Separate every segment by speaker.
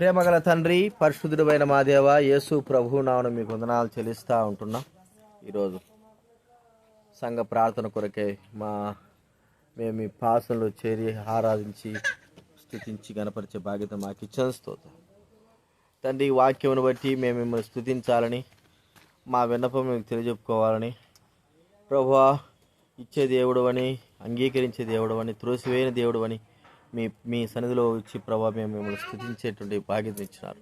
Speaker 1: ప్రేమగల తండ్రి పరిశుద్ధుడైన మా దేవ యేసు ప్రభు నామను మీకు వందనాలు చెల్లిస్తూ ఉంటున్నాం. ఈరోజు సంఘ ప్రార్థన కొరకే మా మేము మీ పాసనలో చేరి ఆరాధించి స్థుతించి గణపరిచే బాధ్యత మాకు ఇచ్చిన స్తోత్రం. తండ్రి వాక్యమును బట్టి మేము మిమ్మల్ని స్థుతించాలని మా విన్నపం మేము తెలియజెప్పుకోవాలని ప్రభు ఇచ్చే దేవుడు అని అంగీకరించే దేవుడు అని త్రోసివేయని దేవుడు అని మీ మీ సన్నిధిలో వచ్చి ప్రభా మేము మిమ్మల్ని స్థుతించేటువంటి బాధ్యత ఇచ్చినారు.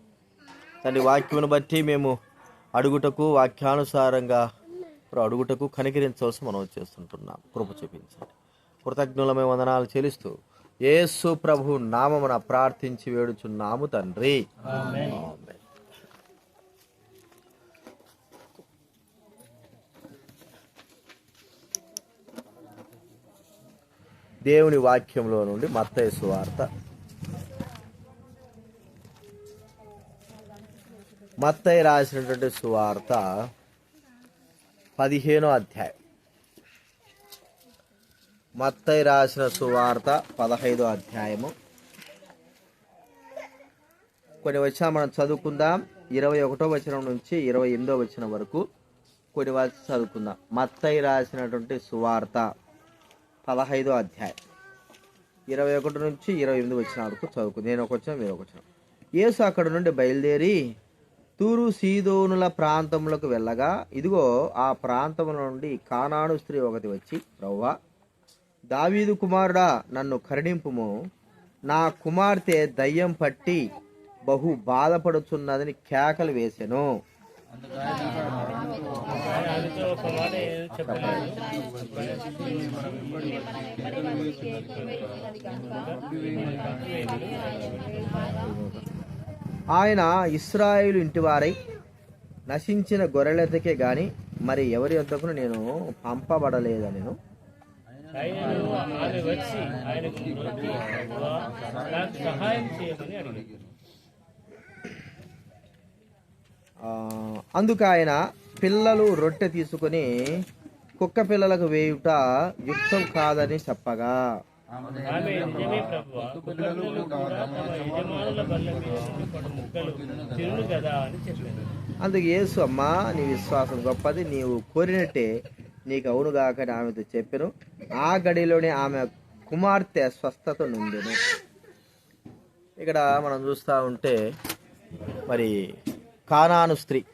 Speaker 1: తండ్రి వాక్యమును బట్టి మేము అడుగుటకు వాక్యానుసారంగా అడుగుటకు కనికరించవలసి మనం చేస్తుంటున్నాం. కృప చూపించండి. కృతజ్ఞులమే వందనాలు చెల్లిస్తూ యేసు ప్రభు నామమున ప్రార్థించి వేడుచున్నాము తండ్రి ఆమేన్. దేవుని వాక్యంలో నుండి మత్తయి సువార్త మత్తయ్య రాసినటువంటి సువార్త పదిహేనో అధ్యాయం. మత్తయ్య రాసిన సువార్త పదహైదో అధ్యాయము. కొన్ని వచ్చిన మనం చదువుకుందాం. ఇరవై ఒకటో వచనం నుంచి ఇరవై ఎనిమిదో వచనం వరకు కొన్ని వచ్చి చదువుకుందాం. మత్తయ్య రాసినటువంటి సువార్త పదహైదో అధ్యాయం. ఇరవై ఒకటి నుంచి ఇరవై ఎనిమిది వచ్చిన వరకు చదువుకు. నేను ఒక వచ్చిన మీరు ఒక వచ్చిన. యేసు అక్కడ నుండి బయలుదేరి తూరు సీదోనుల ప్రాంతములకు వెళ్ళగా ఇదిగో ఆ ప్రాంతముల నుండి కానాను స్త్రీ ఒకటి వచ్చి రవ్వ దావీదు కుమారుడా నన్ను కరుణింపుము. నా కుమార్తె దయ్యం పట్టి బహు బాధపడుచున్నదని కేకలు వేసెను. ఆయన ఇస్రాయేలు ఇంటివారై నశించిన గొర్రెలెతకే గాని మరి ఎవరి వద్దకు నేను
Speaker 2: పంపబడలేదా నేను? సహాయం చేయమని అడిగింది
Speaker 1: ఆ, అందుకు ఆయన పిల్లలు రొట్టె తీసుకొని కుక్క పిల్లలకు వేయుట యుక్తం కాదని చెప్పగా. అందుకు యేసు అమ్మా నీ విశ్వాసం గొప్పది నీవు కోరినట్టే నీకు అవును అని ఆమెతో చెప్పాను. ఆ గడిలోనే ఆమె కుమార్తె స్వస్థత నుండిను ఇక్కడ మనం చూస్తూ ఉంటే మరి కానాను స్త్రీ.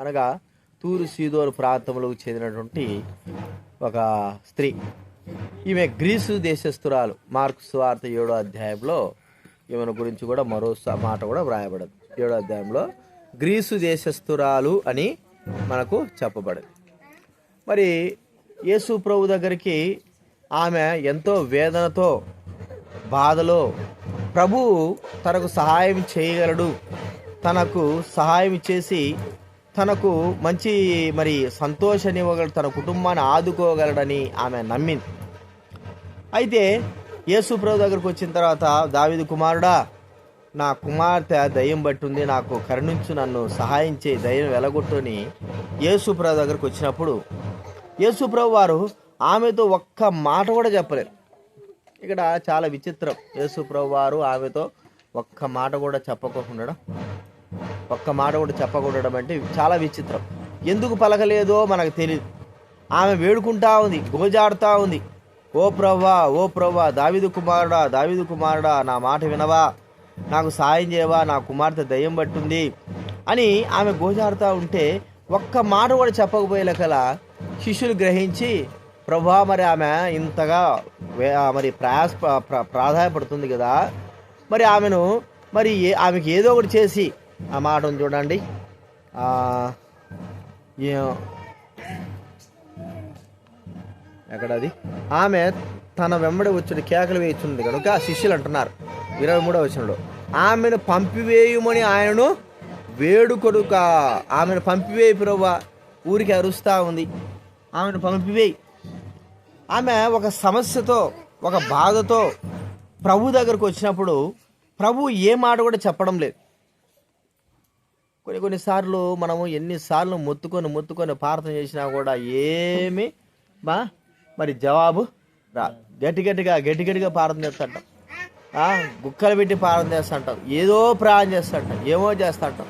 Speaker 1: అనగా తూరు సీదోరు ప్రాంతంలోకి చెందినటువంటి ఒక స్త్రీ. ఈమె గ్రీసు దేశస్తురాలు మార్కు స్వార్థ ఏడో అధ్యాయంలో ఈమెను గురించి కూడా మరో మాట కూడా వ్రాయబడదు. ఏడో అధ్యాయంలో గ్రీసు దేశస్తురాలు అని మనకు చెప్పబడదు. మరి యేసు ప్రభు దగ్గరికి ఆమె ఎంతో వేదనతో బాధలో ప్రభు తనకు సహాయం చేయగలడు. తనకు సహాయం చేసి తనకు మంచి మరి సంతోషాన్నివ్వగలడు తన కుటుంబాన్ని ఆదుకోగలడని ఆమె నమ్మింది. అయితే యేసు ప్రభు దగ్గరకు వచ్చిన తర్వాత దావిదు కుమారుడా నా కుమార్తె దయ్యం పట్టుంది నాకు కరుణించు నన్ను సహాయం చేయి దయ్యం వెలగొట్టుని యేసుప్రభు దగ్గరకు వచ్చినప్పుడు యేసుప్రభు వారు ఆమెతో ఒక్క మాట కూడా చెప్పలేదు. ఇక్కడ చాలా విచిత్రం. యేసుప్రభు వారు ఆమెతో ఒక్క మాట కూడా చెప్పకుండా ఒక్క మాట కూడా చెప్పకూడడం అంటే చాలా విచిత్రం. ఎందుకు పలకలేదో మనకు తెలియదు ఆమె వేడుకుంటా ఉంది గోజాడుతూ ఉంది. ఓ ప్రవ్వా ఓ ప్రవ్వా దావిదు కుమారుడా దావిదు కుమారుడా నా మాట వినవా? నాకు సాయం చేయవా? నా కుమార్తె దయ్యం పట్టుంది అని ఆమె గోజాడుతూ ఉంటే ఒక్క మాట కూడా చెప్పకపోయేలకల శిష్యులు గ్రహించి ప్రభా మరి ఆమె ఇంతగా మరి ప్రయాస ప్రాధాయపడుతుంది కదా. మరి ఆమెను మరి ఆమెకి ఏదో ఒకటి చేసి ఆ మాటను చూడండి. ఎక్కడది? ఆమె తన వెంబడి వచ్చి కేకలు వేయించింది కనుక శిష్యులు అంటున్నారు. ఇరవై మూడో వచనంలో ఆమెను పంపివేయమని ఆయనను వేడుకొడుక ఆమెను పంపివేయి ప్రభా ఊరికి అరుస్తూ ఉంది. ఆమెను పంపివేయి. ఆమె ఒక సమస్యతో ఒక బాధతో ప్రభు దగ్గరకు వచ్చినప్పుడు ప్రభు ఏ మాట కూడా చెప్పడం లేదు. కొన్ని కొన్నిసార్లు మనము ఎన్నిసార్లు మొత్తుకొని మొత్తుకొని ప్రార్థన చేసినా కూడా ఏమి బా మరి జవాబు రా. గట్టి గట్టిగా గట్టి గట్టిగా ప్రార్థన చేస్తుంటాం. గుక్కలు పెట్టి ప్రార్థన చేస్తుంటాం. ఏదో ప్రార్థన చేస్తుంటాం. ఏమో చేస్తుంటాం.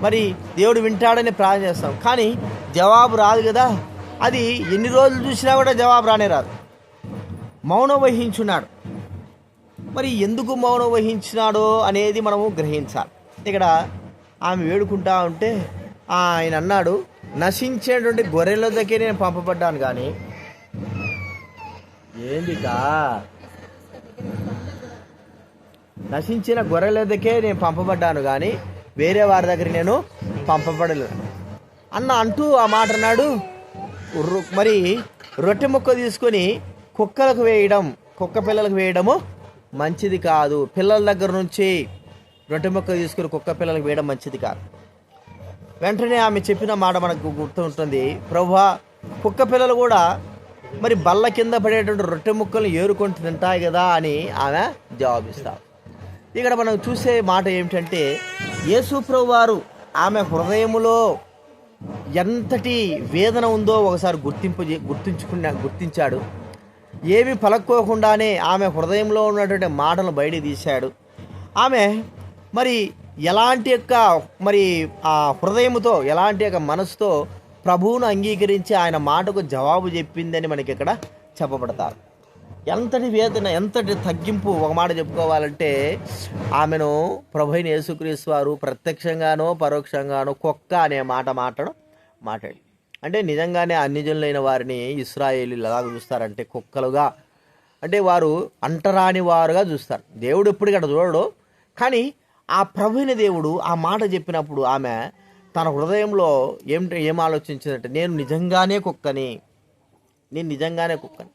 Speaker 1: మరి దేవుడు వింటాడని ప్రార్థన చేస్తాం. కానీ జవాబు రాదు కదా. అది ఎన్ని రోజులు చూసినా కూడా జవాబు రానే రాదు. మౌనం వహించున్నాడు. మరి ఎందుకు మౌనం వహించినాడో అనేది మనము గ్రహించాలి. ఇక్కడ ఆమె వేడుకుంటా ఉంటే ఆయన అన్నాడు నశించేటువంటి గొర్రెల దగ్గర నేను పంపబడ్డాను కానీ ఏందికా నశించిన గొర్రెల దగ్గరే నేను పంపబడ్డాను కానీ వేరే వారి దగ్గర నేను పంపబడలేదు అన్న అంటూ ఆ మాట అన్నాడు. మరి రొట్టె ముక్క తీసుకొని కుక్కలకు వేయడం కుక్క పిల్లలకు వేయడము మంచిది కాదు. పిల్లల దగ్గర నుంచి రొట్టె ముక్క తీసుకుని కుక్క పిల్లలకు వేయడం మంచిది కాదు. వెంటనే ఆమె చెప్పిన మాట మనకు గుర్తుంటుంది ప్రభు కుక్క పిల్లలు కూడా మరి బల్ల కింద పడేటువంటి రొట్టె ముక్కలు ఏరుకొని తింటాయి కదా అని ఆమె జవాబిస్తారు ఇక్కడ మనం చూసే మాట ఏమిటంటే యేసుప్రభు వారు ఆమె హృదయములో ఎంతటి వేదన ఉందో ఒకసారి గుర్తింపు చే- గుర్తించుకున్న గుర్తించాడు. ఏమి పలక్కోకుండానే ఆమె హృదయంలో ఉన్నటువంటి మాటలు బయట తీశాడు. ఆమె మరి ఎలాంటి యొక్క మరి ఆ హృదయముతో ఎలాంటి యొక్క మనసుతో ప్రభువును అంగీకరించి ఆయన మాటకు జవాబు చెప్పిందని మనకి ఇక్కడ చెప్పబడతారు. ఎంతటి వేదన ఎంతటి తగ్గింపు ఒక మాట చెప్పుకోవాలంటే ఆమెను ప్రభుని యేసుక్రీస్తు వారు ప్రత్యక్షంగానో పరోక్షంగానో కుక్క అనే మాట మాట్లాడడం మాట్లాడి. అంటే నిజంగానే అన్యజనులైన వారిని ఇస్రాయేలీలు ఎలా చూస్తారంటే కుక్కలుగా. అంటే వారు అంటరాని వారుగా చూస్తారు. దేవుడు ఎప్పుడు ఇక్కడ చూడడు. కానీ ఆ ప్రభుని దేవుడు ఆ మాట చెప్పినప్పుడు ఆమె తన హృదయంలో ఏమిటి ఏం ఆలోచించిందంటే నేను నిజంగానే కుక్కని నేను నిజంగానే కుక్కని.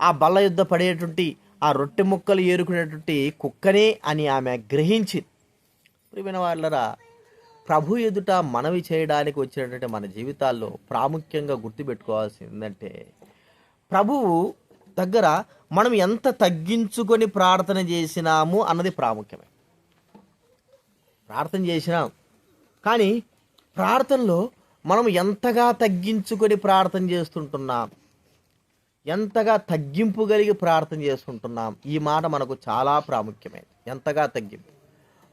Speaker 1: ఆ బల్ల యుద్ధ పడేటువంటి ఆ రొట్టె ముక్కలు ఏరుకునేటువంటి కుక్కనే అని ఆమె గ్రహించింది. ప్రియమైన వాళ్ళరా ప్రభు ఎదుట మనవి చేయడానికి వచ్చినటువంటి మన జీవితాల్లో ప్రాముఖ్యంగా గుర్తుపెట్టుకోవాల్సింది ఏంటంటే ప్రభువు దగ్గర మనం ఎంత తగ్గించుకొని ప్రార్థన చేసినాము అన్నది ప్రాముఖ్యమే. ప్రార్థన చేసినాం. కానీ ప్రార్థనలో మనం ఎంతగా తగ్గించుకొని ప్రార్థన చేస్తుంటున్నాం? ఎంతగా తగ్గింపు కలిగి ప్రార్థన చేసుకుంటున్నాం ఈ మాట మనకు చాలా ప్రాముఖ్యమైనది ఎంతగా తగ్గింపు?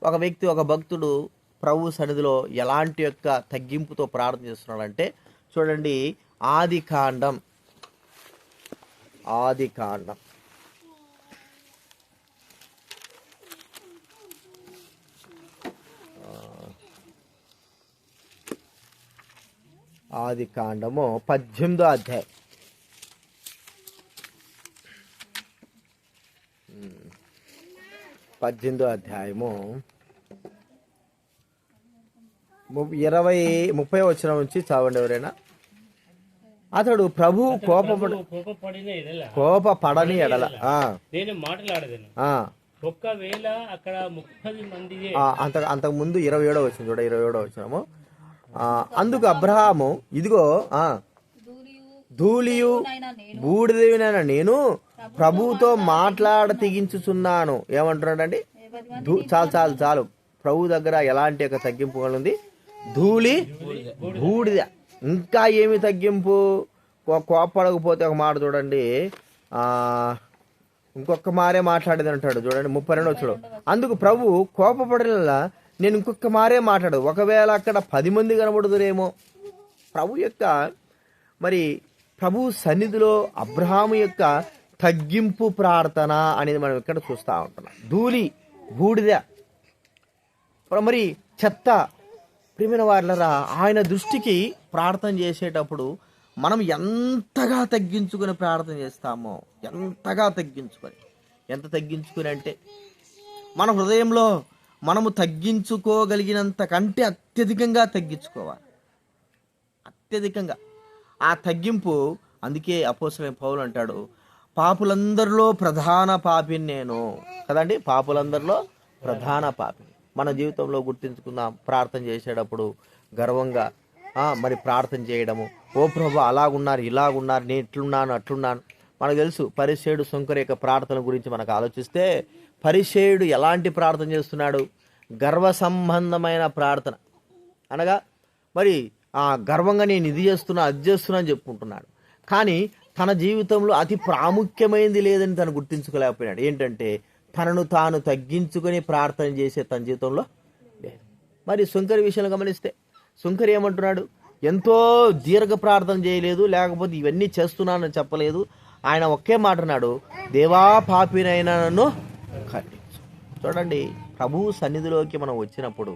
Speaker 1: ఒక వ్యక్తి ఒక భక్తుడు ప్రభు సన్నిధిలో ఎలాంటి యొక్క తగ్గింపుతో ప్రార్థన చేస్తున్నాడంటే చూడండి ఆది కాండం. ఆది కాండం. ఆది కాండము పద్దెనిమిదో అధ్యాయం. పద్దెనిమిదో అధ్యాయము ఇరవై ముప్పై వచ్చిన నుంచి చావండి ఎవరైనా? అతడు ప్రభు కోపపడ
Speaker 2: ఎడల.
Speaker 1: కోప పడని ఎడల. అంత అంతకు ముందు ఇరవై ఏడో వచ్చింది చూడ ఇరవై ఏడో వచ్చినాము అందుకు అబ్రహాము ఇదిగో ఆ ధూళియు బూడిదేవినైనా నేను ప్రభుతో మాట్లాడ తెగించుచున్నాను ఏమంటున్నాడండి చాలు చాలు చాలు. ప్రభు దగ్గర ఎలాంటి ఒక తగ్గింపు ఉంది ధూళి బూడిద. ఇంకా ఏమి తగ్గింపు? కో- కోపడకపోతే ఒక మాట చూడండి. ఆ ఇంకొక మారే మాట్లాడేది అంటాడు. చూడండి ముప్పై రెండు వచ్చాడు అందుకు ప్రభు కోపపడిన నేను ఇంకొక మారే మాట్లాడు. ఒకవేళ అక్కడ పది మంది కనబడుదురేమో. ప్రభు యొక్క మరి ప్రభు సన్నిధిలో అబ్రహాము యొక్క తగ్గింపు ప్రార్థన అనేది మనం ఇక్కడ చూస్తూ ఉంటున్నాం. ధూళి బూడిద మరి చెత్త. ప్రేమిన వారులరా ఆయన దృష్టికి ప్రార్థన చేసేటప్పుడు మనం ఎంతగా తగ్గించుకొని ప్రార్థన చేస్తామో ఎంతగా తగ్గించుకొని. ఎంత తగ్గించుకుని అంటే మన హృదయంలో మనము తగ్గించుకోగలిగినంత కంటే అత్యధికంగా తగ్గించుకోవాలి. అత్యధికంగా. ఆ తగ్గింపు అందుకే అపోసమే పౌలు అంటాడు పాపులందరిలో ప్రధాన పాపిని నేను. కదండి? పాపులందరిలో ప్రధాన పాపిని. మన జీవితంలో గుర్తించుకుందాం. ప్రార్థన చేసేటప్పుడు గర్వంగా మరి ప్రార్థన చేయడము. ఓ ప్రభు అలాగున్నారు ఇలాగున్నారు నేను ఇట్లున్నాను అట్లున్నాను. మనకు తెలుసు పరిశేడు శంకర్ యొక్క ప్రార్థన గురించి మనకు ఆలోచిస్తే పరిసేయుడు ఎలాంటి ప్రార్థన చేస్తున్నాడు? గర్వ సంబంధమైన ప్రార్థన. అనగా మరి ఆ గర్వంగా నేను ఇది చేస్తున్నా అది చేస్తున్నా అని చెప్పుకుంటున్నాడు. కానీ తన జీవితంలో అతి ప్రాముఖ్యమైనది లేదని తను గుర్తించుకోలేకపోయినాడు. ఏంటంటే తనను తాను తగ్గించుకొని ప్రార్థన చేసే తన జీవితంలో లేదు. మరి శంకరి విషయంలో గమనిస్తే శంకరి ఏమంటున్నాడు? ఎంతో దీర్ఘ ప్రార్థన చేయలేదు లేకపోతే ఇవన్నీ చేస్తున్నానని చెప్పలేదు. ఆయన ఒకే మాట అన్నాడు దేవా పాపినైనా నన్ను చూడండి ప్రభువు సన్నిధిలోకి మనం వచ్చినప్పుడు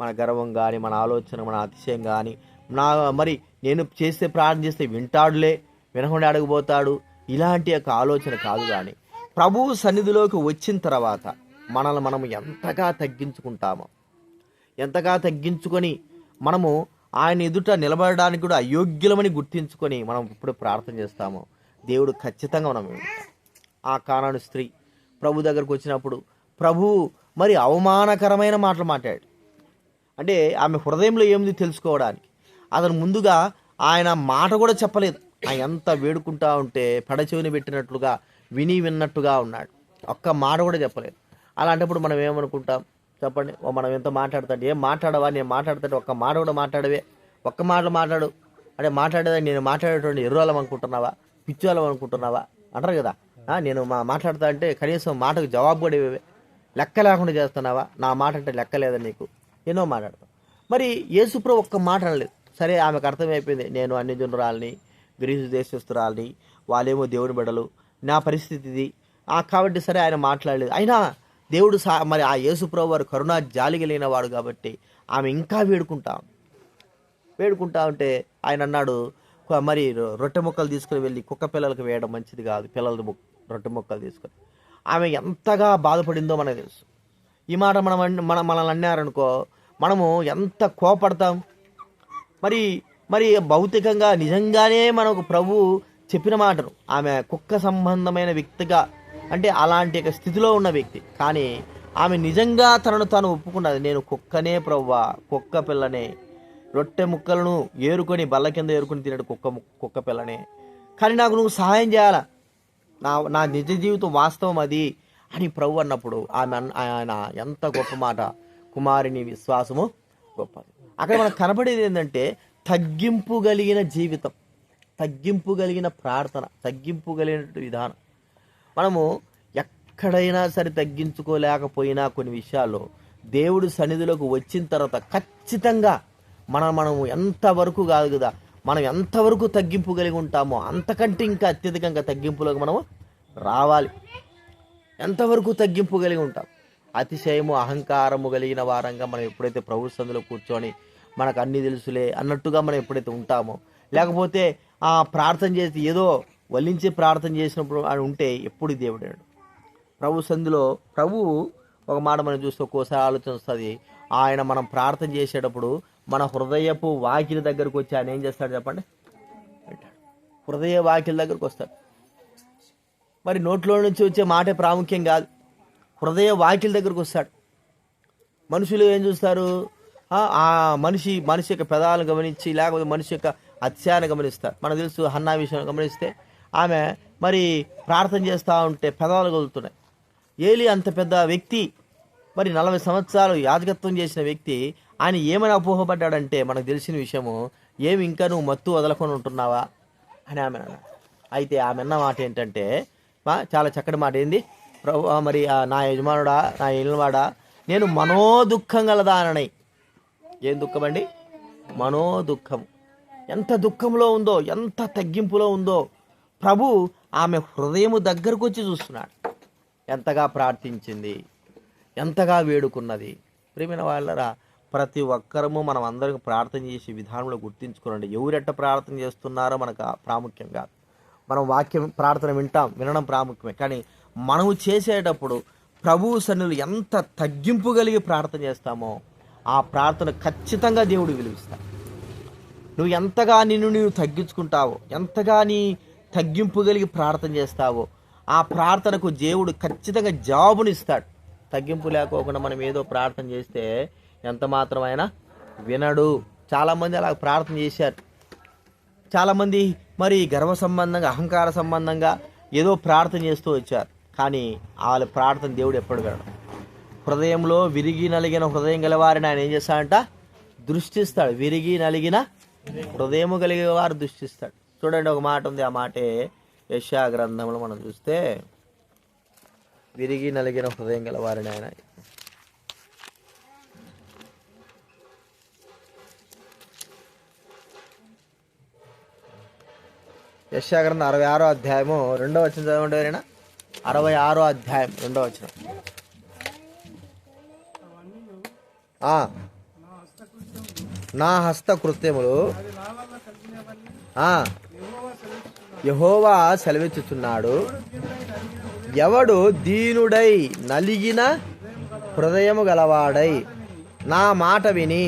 Speaker 1: మన గర్వం కానీ మన ఆలోచన మన అతిశయం కానీ నా మరి నేను చేస్తే ప్రార్థన చేస్తే వింటాడులే వినకుండా అడగబోతాడు ఇలాంటి యొక్క ఆలోచన కాదు కానీ ప్రభువు సన్నిధిలోకి వచ్చిన తర్వాత మనల్ని మనం ఎంతగా తగ్గించుకుంటామో ఎంతగా తగ్గించుకొని మనము ఆయన ఎదుట నిలబడడానికి కూడా అయోగ్యులమని గుర్తించుకొని మనం ఇప్పుడు ప్రార్థన చేస్తామో దేవుడు ఖచ్చితంగా మనం ఆ కానాడు స్త్రీ ప్రభు దగ్గరకు వచ్చినప్పుడు ప్రభు మరి అవమానకరమైన మాటలు మాట్లాడు అంటే ఆమె హృదయంలో ఏముంది తెలుసుకోవడానికి. అతను ముందుగా ఆయన మాట కూడా చెప్పలేదు. ఆయన ఎంత వేడుకుంటా ఉంటే పెడచెవిని పెట్టినట్లుగా విని విన్నట్టుగా ఉన్నాడు. ఒక్క మాట కూడా చెప్పలేదు. అలాంటప్పుడు మనం ఏమనుకుంటాం? చెప్పండి. ఓ మనం ఎంత మాట్లాడతాడు ఏం మాట్లాడవా? నేను మాట్లాడతాడు ఒక్క మాట కూడా మాట్లాడవే. ఒక్క మాట మాట్లాడు. అంటే మాట్లాడేదా నేను మాట్లాడేటువంటి ఎర్రోలం అనుకుంటున్నావా? పిచ్చోలం అనుకుంటున్నావా? అంటారు కదా. నేను మా మాట్లాడతా అంటే కనీసం మాటకు జవాబు కూడా ఇవ్వవే. లెక్క లేకుండా చేస్తున్నావా? నా మాట అంటే లెక్క లేదా నీకు? ఎన్నో మాట్లాడతాం. మరి యేసుప్రభు ఒక్క మాట అనలేదు. సరే ఆమెకు అర్థమైపోయింది. నేను అన్ని జనురాలని గ్రీసు దేశస్తురాలని వాళ్ళేమో దేవుని బిడలు నా పరిస్థితి ఇది. కాబట్టి సరే ఆయన మాట్లాడలేదు. అయినా దేవుడు సా మరి ఆ యేసుప్రభు వారు కరుణా జాలి కలిగిన వాడు కాబట్టి ఆమె ఇంకా వేడుకుంటాం వేడుకుంటా ఉంటే ఆయన అన్నాడు మరి రొట్టె ముక్కలు తీసుకుని వెళ్ళి కుక్క పిల్లలకు వేయడం మంచిది కాదు. పిల్లల రొట్టె ముక్కలు తీసుకొని. ఆమె ఎంతగా బాధపడిందో మనకు తెలుసు. ఈ మాట మనం మన మనల్ని అన్నారనుకో మనము ఎంత కోపడతాం? మరి మరి భౌతికంగా నిజంగానే మనకు ప్రభు చెప్పిన మాటను ఆమె కుక్క సంబంధమైన వ్యక్తిగా అంటే అలాంటి ఒక స్థితిలో ఉన్న వ్యక్తి. కానీ ఆమె నిజంగా తనను తాను ఒప్పుకున్నది నేను కుక్కనే ప్రవ్వా కుక్క పిల్లనే. రొట్టె ముక్కలను ఏరుకొని బల్ల కింద ఏరుకొని తినడు కుక్క కుక్క పిల్లనే. కానీ నాకు నువ్వు సహాయం చేయాలా? నా నా నిజ జీవితం వాస్తవం అది అని ప్రభు అన్నప్పుడు ఆమె ఆయన ఎంత గొప్ప మాట. కుమారిని విశ్వాసము గొప్పది. అక్కడ మనకు కనబడేది ఏంటంటే తగ్గింపు కలిగిన జీవితం తగ్గింపు కలిగిన ప్రార్థన తగ్గింపు కలిగిన విధానం. మనము ఎక్కడైనా సరే తగ్గించుకోలేకపోయినా కొన్ని విషయాల్లో దేవుడు సన్నిధిలోకి వచ్చిన తర్వాత ఖచ్చితంగా మనం మనము ఎంతవరకు కాదు కదా మనం ఎంతవరకు తగ్గింపు కలిగి ఉంటామో అంతకంటే ఇంకా అత్యధికంగా తగ్గింపులోకి మనము రావాలి. ఎంతవరకు తగ్గింపు కలిగి ఉంటాం? అతిశయము అహంకారము కలిగిన వారంగా మనం ఎప్పుడైతే ప్రభు సందులో కూర్చొని మనకు అన్ని తెలుసులే అన్నట్టుగా మనం ఎప్పుడైతే ఉంటామో లేకపోతే ఆ ప్రార్థన చేసి ఏదో వల్లించి ప్రార్థన చేసినప్పుడు అని ఉంటే ఎప్పుడు దేవుడాడు ప్రభు సంధిలో ప్రభువు ఒక మాట మనం చూస్తే ఒక్కోసారి ఆలోచన వస్తుంది. ఆయన మనం ప్రార్థన చేసేటప్పుడు మన హృదయపు వాకిలి దగ్గరకు వచ్చి ఆయన ఏం చేస్తాడు చెప్పండి? హృదయ వాకిలి దగ్గరకు వస్తాడు. మరి నోట్లో నుంచి వచ్చే మాటే ప్రాముఖ్యం కాదు. హృదయ వాకిల దగ్గరకు వస్తాడు. మనుషులు ఏం చూస్తారు? ఆ, ఆ మనిషి మనిషి యొక్క పెదాలను గమనించి లేకపోతే మనిషి యొక్క అత్యాన్ని గమనిస్తారు. మనకు తెలుసు హన్నా విషయం గమనిస్తే ఆమె మరి ప్రార్థన చేస్తూ ఉంటే పెదాలు కదులుతున్నాయి ఏలి అంత పెద్ద వ్యక్తి మరి నలభై సంవత్సరాలు యాజకత్వం చేసిన వ్యక్తి ఆయన ఏమని అపోహపడ్డాడంటే మనకు తెలిసిన విషయము ఏమి ఇంకా నువ్వు మత్తు వదలకొని ఉంటున్నావా? అని ఆమె అయితే ఆమె అన్న మాట ఏంటంటే మా చాలా చక్కటి మాట. ఏంది? ప్రభు మరి నా యజమానుడా నా ఇల్లువాడా నేను మనోదుఖం గలదాననై ఏం దుఃఖం అండి? మనో దుఃఖం ఎంత దుఃఖంలో ఉందో ఎంత తగ్గింపులో ఉందో. ప్రభు ఆమె హృదయము దగ్గరకు వచ్చి చూస్తున్నాడు. ఎంతగా ప్రార్థించింది ఎంతగా వేడుకున్నది. ప్రేమైన వాళ్ళరా ప్రతి ఒక్కరము మనం అందరికి ప్రార్థన చేసే విధానంలో గుర్తించుకోనండి. ఎవరెట్ట ప్రార్థన చేస్తున్నారో మనకు ప్రాముఖ్యంగా ప్రాముఖ్యం కాదు. మనం వాక్యం ప్రార్థన వింటాం వినడం ప్రాముఖ్యమే. కానీ మనము చేసేటప్పుడు ప్రభువు సన్నులు ఎంత తగ్గింపు కలిగి ప్రార్థన చేస్తామో ఆ ప్రార్థన ఖచ్చితంగా దేవుడు విలువిస్తాడు. నువ్వు ఎంతగా నిన్ను నువ్వు తగ్గించుకుంటావో ఎంతగా నీ తగ్గింపు కలిగి ప్రార్థన చేస్తావో ఆ ప్రార్థనకు దేవుడు ఖచ్చితంగా జవాబునిస్తాడు తగ్గింపు లేకోకుండా మనం ఏదో ప్రార్థన చేస్తే ఎంత మాత్రమైనా వినడు. చాలామంది అలా ప్రార్థన చేశారు. చాలామంది మరి గర్వ సంబంధంగా అహంకార సంబంధంగా ఏదో ప్రార్థన చేస్తూ వచ్చారు. కానీ వాళ్ళ ప్రార్థన దేవుడు ఎప్పుడు వినడు. హృదయంలో విరిగి నలిగిన హృదయం గలవారిని ఆయన ఏం చేస్తాడంట? దృష్టిస్తాడు. విరిగి నలిగిన హృదయము కలిగే వారు దృష్టిస్తాడు. చూడండి ఒక మాట ఉంది. ఆ మాటే యశా గ్రంథంలో మనం చూస్తే విరిగి నలిగిన హృదయం గలవారిని ఆయన యశాగ్రంథం అరవై ఆరో అధ్యాయము రెండో వచ్చిన చదవండి ఎవరైనా? అరవై ఆరో అధ్యాయం రెండో వచ్చిన నా హస్తకృత్యములు ఆ, యెహోవా సెలవిచ్చుచున్నాడు. ఎవడు దీనుడై నలిగిన హృదయము గలవాడై నా మాట విని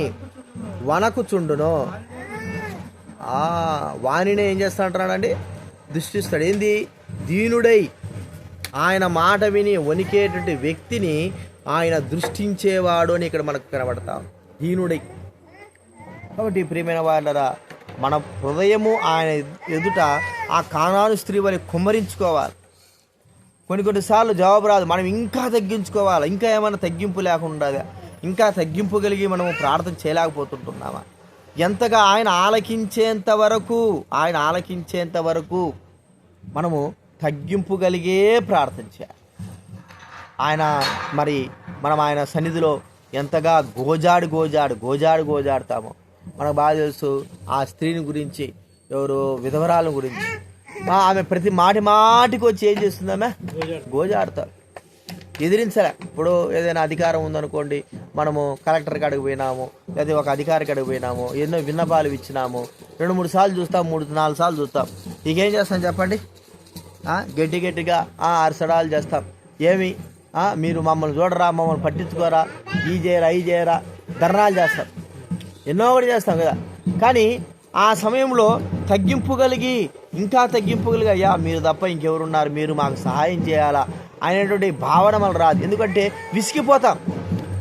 Speaker 1: వనకుచుండును వాణినే ఏం చేస్తాడంటాడండి దృష్టిస్తాడు. ఏంది? దీనుడై ఆయన మాట విని వణికేటువంటి వ్యక్తిని ఆయన దృష్టించేవాడు అని ఇక్కడ మనకు కనబడతాం దీనుడై. కాబట్టి ప్రియమైన వాళ్ళరా మన హృదయము ఆయన ఎదుట ఆ కానాను స్త్రీ వల్ల కుమ్మరించుకోవాలి. కొన్ని కొన్నిసార్లు జవాబు రాదు. మనం ఇంకా తగ్గించుకోవాలి. ఇంకా ఏమైనా తగ్గింపు లేకుండా ఇంకా తగ్గింపు కలిగి మనము ప్రార్థన చేయలేకపోతుంటున్నామా? ఎంతగా ఆయన ఆలకించేంత వరకు ఆయన ఆలకించేంత వరకు మనము తగ్గింపు కలిగే ప్రార్థన చేయాలి. ఆయన మరి మనం ఆయన సన్నిధిలో ఎంతగా గోజాడు గోజాడు గోజాడు గోజాడుతామో మనకు బాగా తెలుసు ఆ స్త్రీని గురించి ఎవరు విధవరాల గురించి. ఆమె ప్రతి మాటి మాటికి వచ్చి ఏం చేస్తుంది ఆమె గోజాడుతారు ఎదిరించలే. ఇప్పుడు ఏదైనా అధికారం ఉందనుకోండి మనము కలెక్టర్ కాడికి పోయినాము లేదా ఒక అధికారి కాడికి పోయినాము ఎన్నో విన్నపాలు ఇచ్చినాము. రెండు మూడు సార్లు చూస్తాం మూడు నాలుగు సార్లు చూస్తాం. ఇంకేం చేస్తాం చెప్పండి? గట్టి గట్టిగా అరసడాలు చేస్తాం. ఏమి? మీరు మమ్మల్ని చూడరా మమ్మల్ని పట్టించుకోరా ఈ చేయరా ఈ చేయరా ధర్నాలు చేస్తాం. ఎన్నో ఒకటి చేస్తాం కదా. కానీ ఆ సమయంలో తగ్గింపు కలిగి ఇంకా తగ్గింపు కలిగి అయ్యా మీరు తప్ప ఇంకెవరున్నారు మీరు మాకు సహాయం చేయాలా అనేటువంటి భావన మనం రాదు. ఎందుకంటే విసిగిపోతాం.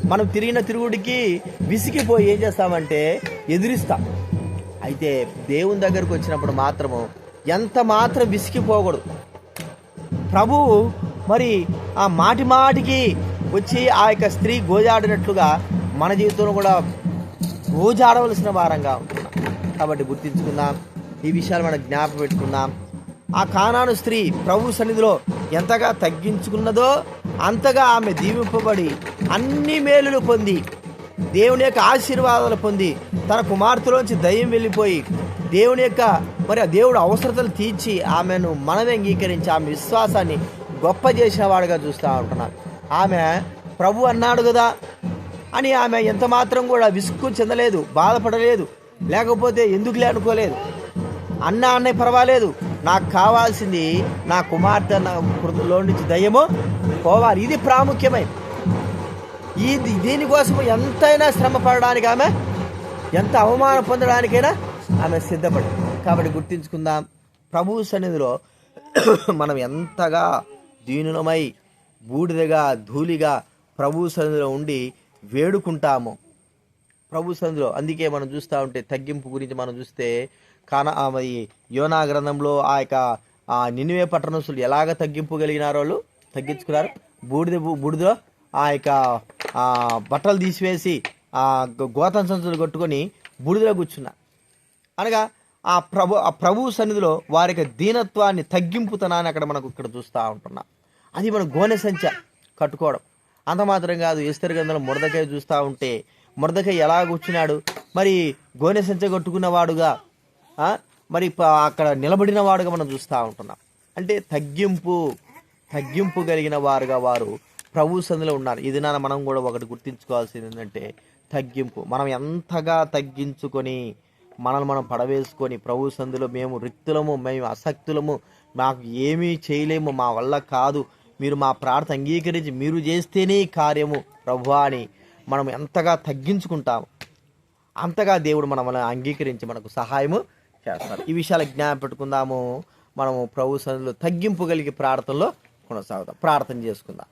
Speaker 1: మనం తిరిగిన తిరుగుడికి విసిగిపోయి ఏం చేస్తామంటే ఎదిరిస్తాం. అయితే దేవుని దగ్గరకు వచ్చినప్పుడు మాత్రము ఎంత మాత్రం విసిగిపోకూడదు. ప్రభువు మరి ఆ మాటి మాటికి వచ్చి ఆ యొక్క స్త్రీ గోజాడినట్లుగా మన జీవితంలో కూడా గోజాడవలసిన వారంగా ఉంటున్నాం. కాబట్టి గుర్తించుకుందాం. ఈ విషయాలు మనం జ్ఞాపకం పెట్టుకుందాం. ఆ కానాను స్త్రీ ప్రభు సన్నిధిలో ఎంతగా తగ్గించుకున్నదో అంతగా ఆమె దీవింపబడి అన్ని మేలులు పొంది దేవుని యొక్క ఆశీర్వాదాలు పొంది తన కుమార్తెలోంచి దయ్యం వెళ్ళిపోయి దేవుని యొక్క మరి ఆ దేవుడు అవసరతలు తీర్చి ఆమెను మనమే అంగీకరించి ఆమె విశ్వాసాన్ని గొప్ప చేసిన వాడుగా చూస్తూ ఉంటున్నాం ఆమె ప్రభు అన్నాడు కదా అని ఆమె ఎంత మాత్రం కూడా విసుక్కు చెందలేదు బాధపడలేదు లేకపోతే ఎందుకులే అనుకోలేదు. అన్న అన్నయ్య పర్వాలేదు నాకు కావాల్సింది నా కుమార్తె నా హృదయలో నుంచి దయ్యము పోవాలి. ఇది ప్రాముఖ్యమైన ఈ దీనికోసం ఎంతైనా శ్రమ పడడానికి ఆమె ఎంత అవమానం పొందడానికైనా ఆమె సిద్ధపడి. కాబట్టి గుర్తించుకుందాం. ప్రభు సన్నిధిలో మనం ఎంతగా దీనులమై బూడిదగా ధూళిగా ప్రభు సన్నిధిలో ఉండి వేడుకుంటాము. ప్రభు సన్నిధిలో అందుకే మనం చూస్తూ ఉంటే తగ్గింపు గురించి మనం చూస్తే కాన మరి యోనా గ్రంథంలో ఆ యొక్క ఆ నినివే పట్టణస్తులు ఎలాగ తగ్గింపు కలిగినారో వాళ్ళు తగ్గించుకున్నారు. బూడిద బూడిద ఆ యొక్క బట్టలు తీసివేసి ఆ గోతం సంచులు కొట్టుకొని బూడిదలో కూర్చున్నా. అనగా ఆ ప్రభు ఆ ప్రభు సన్నిధిలో వారి యొక్క దీనత్వాన్ని తగ్గింపుతనాన్ని అక్కడ మనకు ఇక్కడ చూస్తూ ఉంటున్నాం. అది మన గోనె సంచ కట్టుకోవడం. అంత మాత్రం కాదు ఎస్తరి గంధం మురదకాయ చూస్తూ ఉంటే మురదకాయ ఎలా కూర్చున్నాడు? మరి గోనె సంచ కట్టుకున్నవాడుగా మరి అక్కడ నిలబడిన వాడుగా మనం చూస్తూ ఉంటున్నాం. అంటే తగ్గింపు తగ్గింపు కలిగిన వారుగా వారు ప్రభు సంధిలో ఉన్నారు. ఇది నాన్న మనం కూడా ఒకటి గుర్తించుకోవాల్సింది ఏంటంటే తగ్గింపు. మనం ఎంతగా తగ్గించుకొని మనల్ని మనం పడవేసుకొని ప్రభు సంధిలో మేము రిక్తులము మేము అసక్తులము మాకు ఏమీ చేయలేము మా వల్ల కాదు మీరు మా ప్రార్థన అంగీకరించి మీరు చేస్తేనే కార్యము ప్రభు అని మనం ఎంతగా తగ్గించుకుంటాము అంతగా దేవుడు మన మనల్ని అంగీకరించి మనకు సహాయము చేస్తారు. ఈ విషయాలు జ్ఞాపకం పెట్టుకుందాము. మనము ప్రభు సన్నిధిలో తగ్గింపు కలిగి ప్రార్థనలో కొనసాగుతాం. ప్రార్థన చేసుకుందాం.